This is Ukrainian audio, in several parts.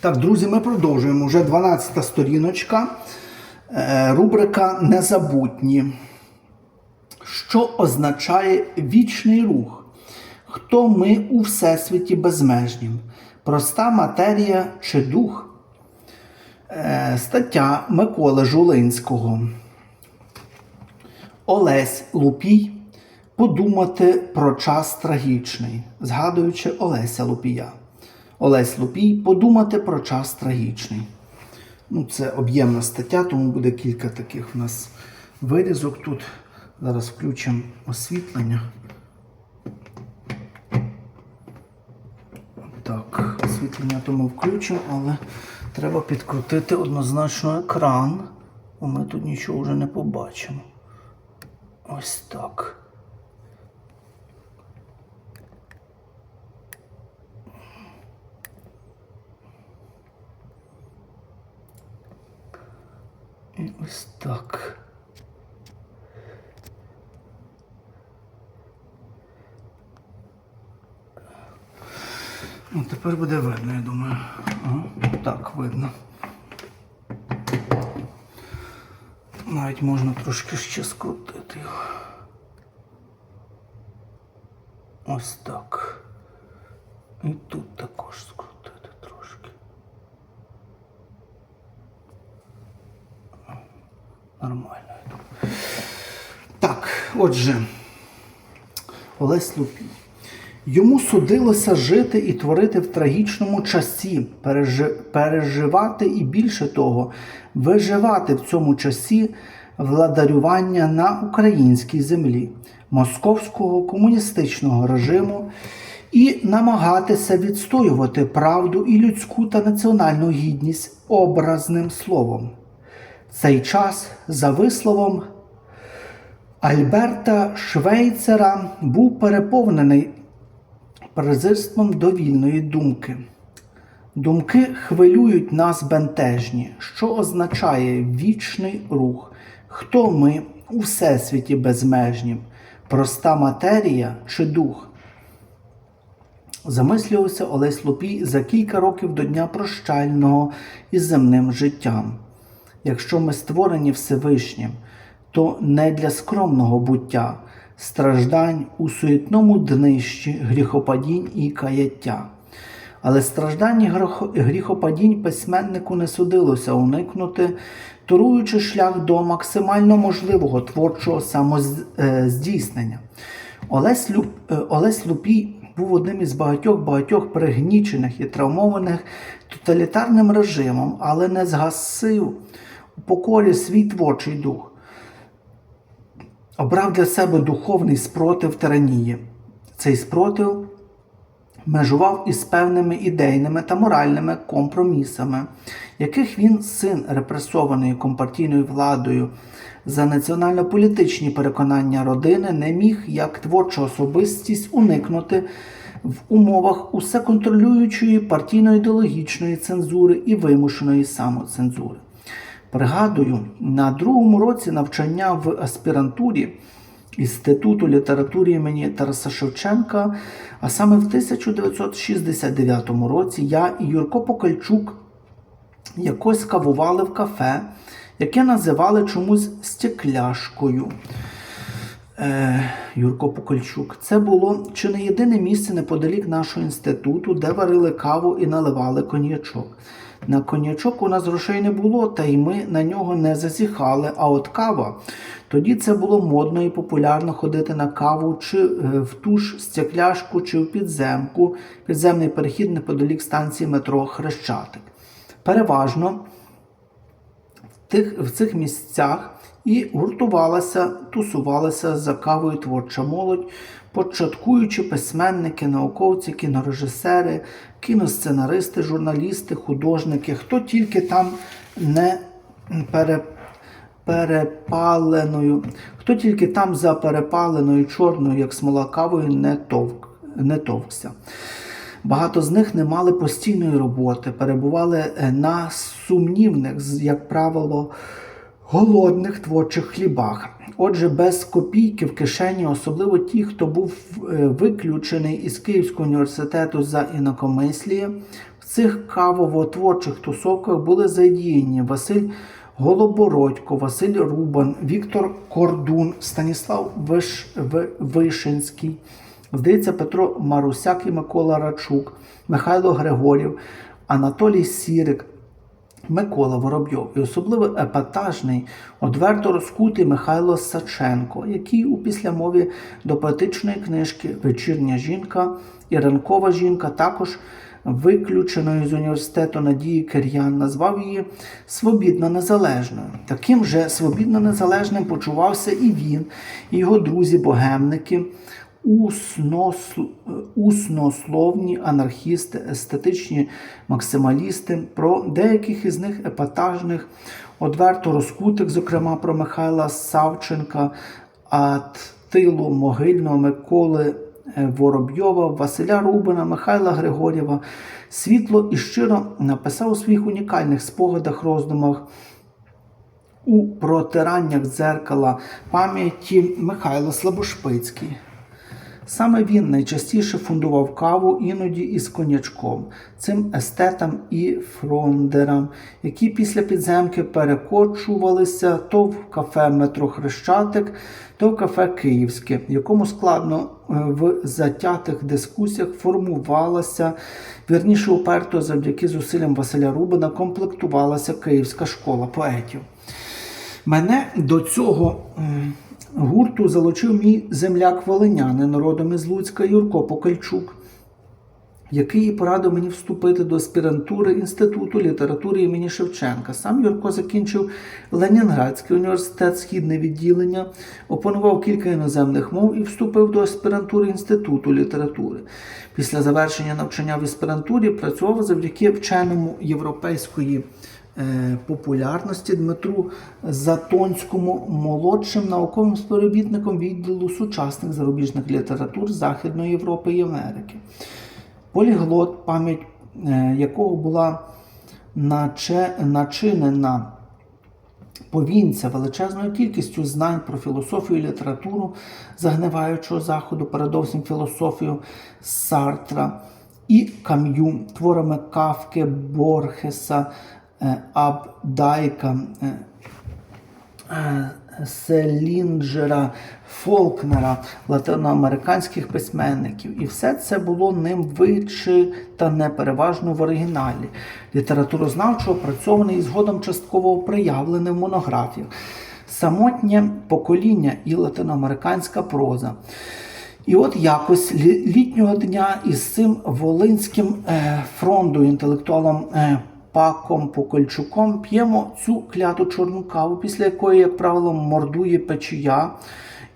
Так, друзі, ми продовжуємо. Вже 12-та сторіночка. Е, Рубрика Незабутні. Що означає вічний рух? Хто ми у Всесвіті безмежнім? Проста матерія чи дух? Е, Стаття Миколи Жулинського. Олесь Лупій. Подумати про час трагічний, згадуючи Олеся Лупія. Олесь Лупій подумати про час трагічний. Ну, це об'ємна стаття, тому буде кілька таких в нас вирізок тут. Зараз включимо освітлення. Так, освітлення то ми включимо, але треба підкрутити однозначно екран, бо ми тут нічого вже не побачимо. Ось так. Ось так. Ну, тепер буде видно, я думаю. Ага, так, видно. Навіть можна трошки ще скрутити його. Ось так. І тут також скрутити трошки. Нормально. Так, отже, Олесь Лупій. Йому судилося жити і творити в трагічному часі, пережи- переживати і більше того, виживати в цьому часі владарювання на українській землі московського комуністичного режиму і намагатися відстоювати правду і людську та національну гідність образним словом. Цей час, за висловом Альберта Швейцера, був переповнений презирством до вільної думки. Думки хвилюють нас бентежні, що означає вічний рух, хто ми у всесвіті безмежнім, проста матерія чи дух. Замислювався Олесь Лупій за кілька років до дня прощального із земним життям. Якщо ми створені Всевишнім, то не для скромного буття, страждань у суетному днищі, гріхопадінь і каяття. Але страждань і гріхопадінь письменнику не судилося уникнути, торуючи шлях до максимально можливого творчого самоздійснення. Олесь, Люб, е, Олесь Лупій був одним із багатьох багатьох пригнічених і травмованих тоталітарним режимом, але не згасив покорі свій творчий дух обрав для себе духовний спротив тиранії. Цей спротив межував із певними ідейними та моральними компромісами, яких він, син репресованої компартійною владою, за національно-політичні переконання родини не міг як творча особистість уникнути в умовах усе контролюючої партійно-ідеологічної цензури і вимушеної самоцензури. Пригадую, на другому році навчання в аспірантурі Інституту літератури імені Тараса Шевченка, а саме в 1969 році я і Юрко Покальчук якось кавували в кафе, яке називали чомусь стекляшкою. Е, Юрко Покольчук. Це було чи не єдине місце неподалік нашого інституту, де варили каву і наливали коньячок. На конячок у нас грошей не було, та й ми на нього не зазіхали. А от кава тоді це було модно і популярно ходити на каву чи е, в ту ж стекляшку, чи в підземку, підземний перехід неподалік станції метро Хрещатик. Переважно в тих, в цих місцях і гуртувалася, тусувалася за кавою творча молодь, початкуючи письменники, науковці, кінорежисери, кіносценаристи, журналісти, художники, хто тільки там не пере, перепаленою, хто тільки там за перепаленою чорною, як смола кавою, не, товк, не товкся. Багато з них не мали постійної роботи, перебували е, на сумнівних, як правило, голодних творчих хлібах. Отже, без копійки в кишені, особливо ті, хто був е, виключений із Київського університету за інакомисліє, в цих кавово-творчих тусовках були задіяні Василь Голобородько, Василь Рубан, Віктор Кордун, Станіслав Виш... Вишинський, здається, Петро Марусяк і Микола Рачук, Михайло Григорів, Анатолій Сірик, Микола Воробйов і особливо епатажний, одверто розкутий Михайло Саченко, який у післямові до поетичної книжки Вечірня жінка і ранкова жінка також виключеною з університету Надії Кер'ян назвав її свобідно незалежною. Таким же свобідно незалежним почувався і він, і його друзі-богемники усносл- уснословні анархісти, естетичні максималісти, про деяких із них епатажних, одверто розкутих, зокрема про Михайла Савченка, Аттилу Могильного, Миколи е, Воробйова, Василя Рубина, Михайла Григорєва, світло і щиро написав у своїх унікальних спогадах, роздумах у протираннях дзеркала пам'яті Михайло Слабошпицький. Саме він найчастіше фундував каву іноді із конячком, цим естетам і фрондерам, які після підземки перекочувалися то в кафе Метро Хрещатик, то в кафе Київське, якому складно е, в затятих дискусіях формувалася, вірніше уперто завдяки зусиллям Василя Рубина комплектувалася Київська школа поетів. Мене до цього гурту залучив мій земляк волинянин родом із Луцька Юрко Покальчук, який порадив мені вступити до аспірантури Інституту літератури імені Шевченка. Сам Юрко закінчив Ленінградський університет, східне відділення, опанував кілька іноземних мов і вступив до аспірантури Інституту літератури. Після завершення навчання в аспірантурі працював завдяки вченому європейської е, популярності Дмитру Затонському молодшим науковим співробітником відділу сучасних зарубіжних літератур Західної Європи і Америки. Поліглот, пам'ять е, якого була начинена повінця величезною кількістю знань про філософію і літературу загниваючого заходу, передовсім філософію Сартра і Кам'ю, творами Кавки, Борхеса, е, Абдайка, е, е, Селінджера, Фолкнера, латиноамериканських письменників. І все це було ним вичитане переважно в оригіналі, літературознавчо опрацьоване і згодом частково проявлене в монографіях. Самотнє покоління і латиноамериканська проза. І от якось літнього дня із цим волинським е, фронду інтелектуалом е, Паком Покольчуком п'ємо цю кляту чорну каву, після якої, як правило, мордує печія,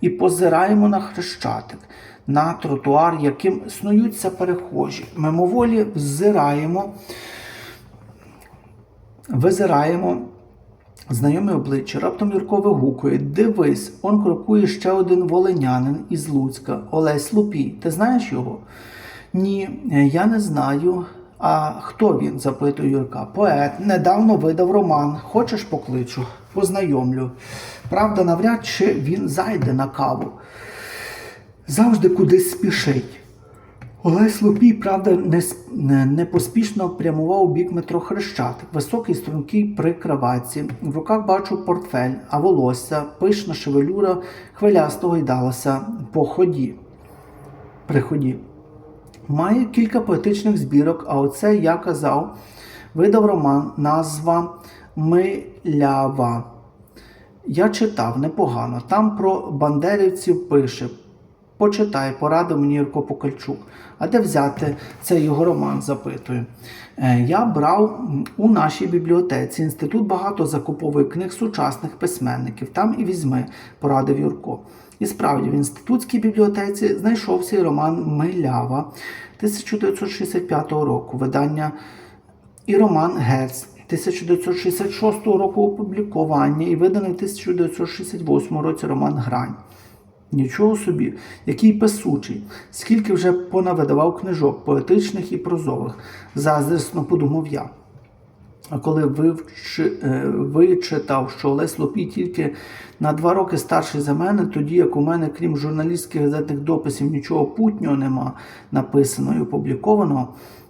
і позираємо на хрещатик, на тротуар, яким снуються перехожі. Мимоволі взираємо, визираємо Знайомі обличчя раптом Юрко вигукує: Дивись, он крокує ще один волинянин із Луцька, Олесь Лупій. Ти знаєш його? Ні, я не знаю. А хто він? запитує Юрка. Поет, недавно видав роман. Хочеш покличу? Познайомлю. Правда, навряд чи він зайде на каву. Завжди кудись спішить. Олесь Лупій, правда, не, не, не прямував у бік метро Хрещатик, високий стрункий при краватці. В руках бачу портфель, а волосся, пишна шевелюра хвилясто гойдалася по ході. При ході. Має кілька поетичних збірок, а оце я казав, видав роман, назва Милява. Я читав непогано. Там про бандерівців пише. Почитай, порадив мені Юрко Покальчук. А де взяти цей його роман? запитую. Е, Я брав у нашій бібліотеці. Інститут багато закуповує книг сучасних письменників. Там і візьми, порадив Юрко. І справді, в інститутській бібліотеці знайшовся і роман Милява 1965 року, видання і роман Герц 1966 року опублікування і виданий в 1968 році роман Грань. Нічого собі, який писучий, скільки вже понавидавав книжок, поетичних і прозових, заздрісно подумав я. Коли вивчи, е, вичитав, що Олесь Лопій тільки на два роки старший за мене, тоді як у мене, крім журналістських газетних дописів, нічого путнього нема написаного і опублікованого,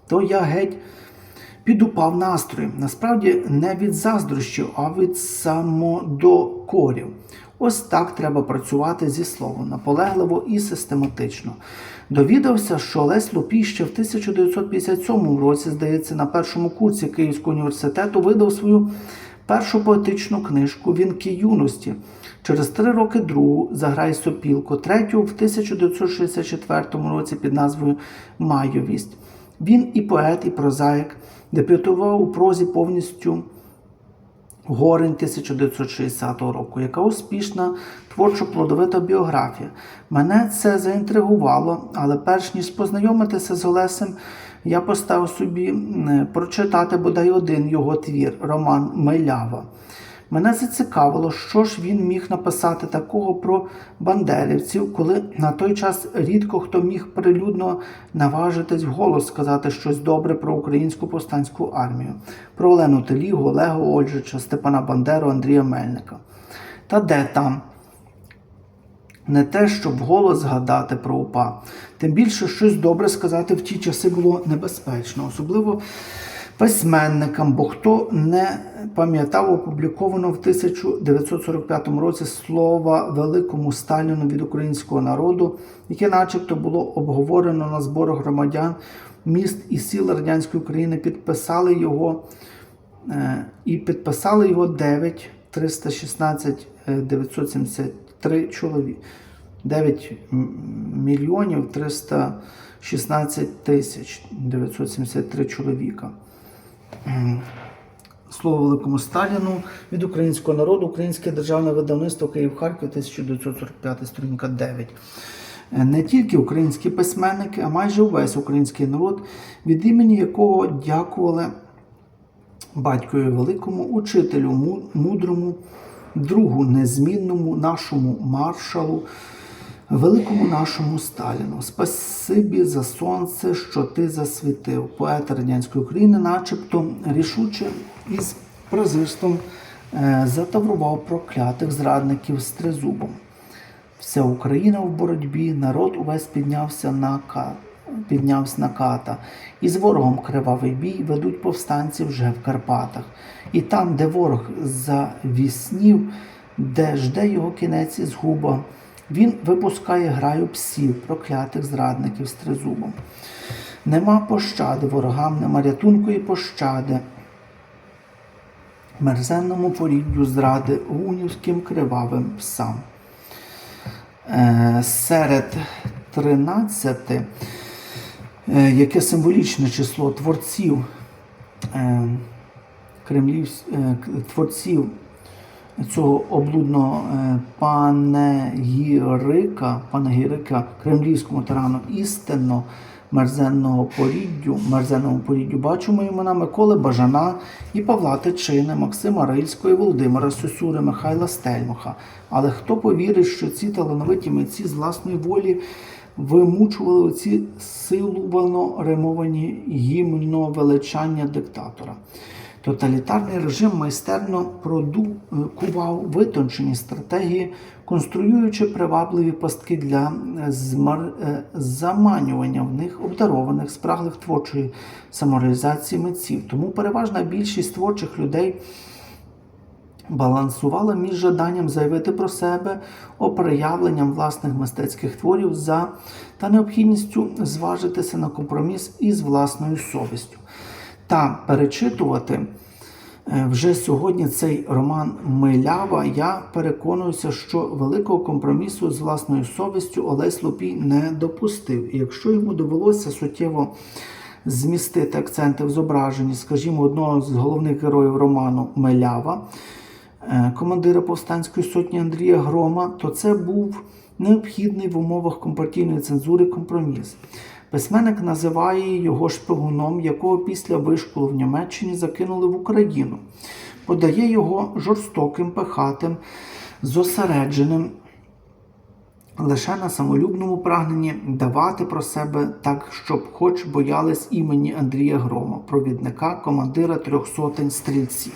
то я геть підупав настрої. Насправді не від заздрощів, а від самодокорів. Ось так треба працювати зі словом, наполегливо і систематично. Довідався, що Олесь Лупій ще в 1957 році, здається, на першому курсі Київського університету видав свою першу поетичну книжку Вінки юності. Через три роки другу Заграй сопілко, третю в 1964 році під назвою Майовість. Він і поет, і прозаїк, дебютував у прозі повністю Горень 1960 року, яка успішна творчо-плодовита біографія. Мене це заінтригувало, але перш ніж познайомитися з Олесем, я поставив собі прочитати бодай один його твір, роман Милява. Мене зацікавило, що ж він міг написати такого про бандерівців, коли на той час рідко хто міг прилюдно наважитись вголос сказати щось добре про українську повстанську армію, про Олену Телігу, Олега Ольжича, Степана Бандеру, Андрія Мельника. Та де там? Не те, щоб голос згадати про УПА. Тим більше щось добре сказати в ті часи було небезпечно, особливо письменникам, бо хто не пам'ятав опубліковано в 1945 році слова великому Сталіну від українського народу, яке, начебто, було обговорено на зборах громадян міст і сіл радянської України, підписали його е, і підписали його 9 316 е, 973 чоловік. 9 мільйонів 316 тисяч 973 чоловіка. Слово великому Сталіну від українського народу, Українське державне видавництво Київ Харків 1945, сторінка 9. Е, Не тільки українські письменники, а майже увесь український народ, від імені якого дякували батькові великому, учителю мудрому, другу незмінному нашому маршалу, великому нашому Сталіну. Спасибі за сонце, що ти засвітив. Поет радянської України, начебто рішуче із презирством е, затаврував проклятих зрадників з тризубом. Вся Україна в боротьбі, народ увесь піднявся на ка... піднявся на ката. І з ворогом кривавий бій ведуть повстанці вже в Карпатах. І там, де ворог завіснів, де жде його кінець і згуба, він випускає граю псів, проклятих зрадників з тризубом. Нема пощади ворогам, нема рятунку і пощади мерзенному поріддю зради гунівським кривавим псам. Е, серед 13, е, яке символічне число творців е, кремлів, е, творців цього облудного е, панегірика, панегірика кремлівському тирану істинно мерзенного поріддю, мерзенному поріддю бачимо імена Миколи Бажана і Павла Тичини, Максима Рильського і Володимира Сосюри, Михайла Стельмаха. Але хто повірить, що ці талановиті митці з власної волі вимучували ці силувано римовані гімно величання диктатора? Тоталітарний режим майстерно продукував витончені стратегії, конструюючи привабливі пастки для е, змар... е, заманювання в них обдарованих, спраглих творчої самореалізації митців. Тому переважна більшість творчих людей балансувала між жаданням заявити про себе, оприявленням власних мистецьких творів за та необхідністю зважитися на компроміс із власною совістю та перечитувати е, вже сьогодні цей роман Милява, я переконуюся, що великого компромісу з власною совістю Олесь Лупій не допустив. І якщо йому довелося суттєво змістити акценти в зображенні, скажімо, одного з головних героїв роману Милява, командира повстанської сотні Андрія Грома, то це був необхідний в умовах компартійної цензури компроміс. Письменник називає його шпигуном, якого після вишколу в Німеччині закинули в Україну. Подає його жорстоким, пихатим, зосередженим лише на самолюбному прагненні давати про себе так, щоб хоч боялись імені Андрія Грома, провідника, командира трьох сотень стрільців.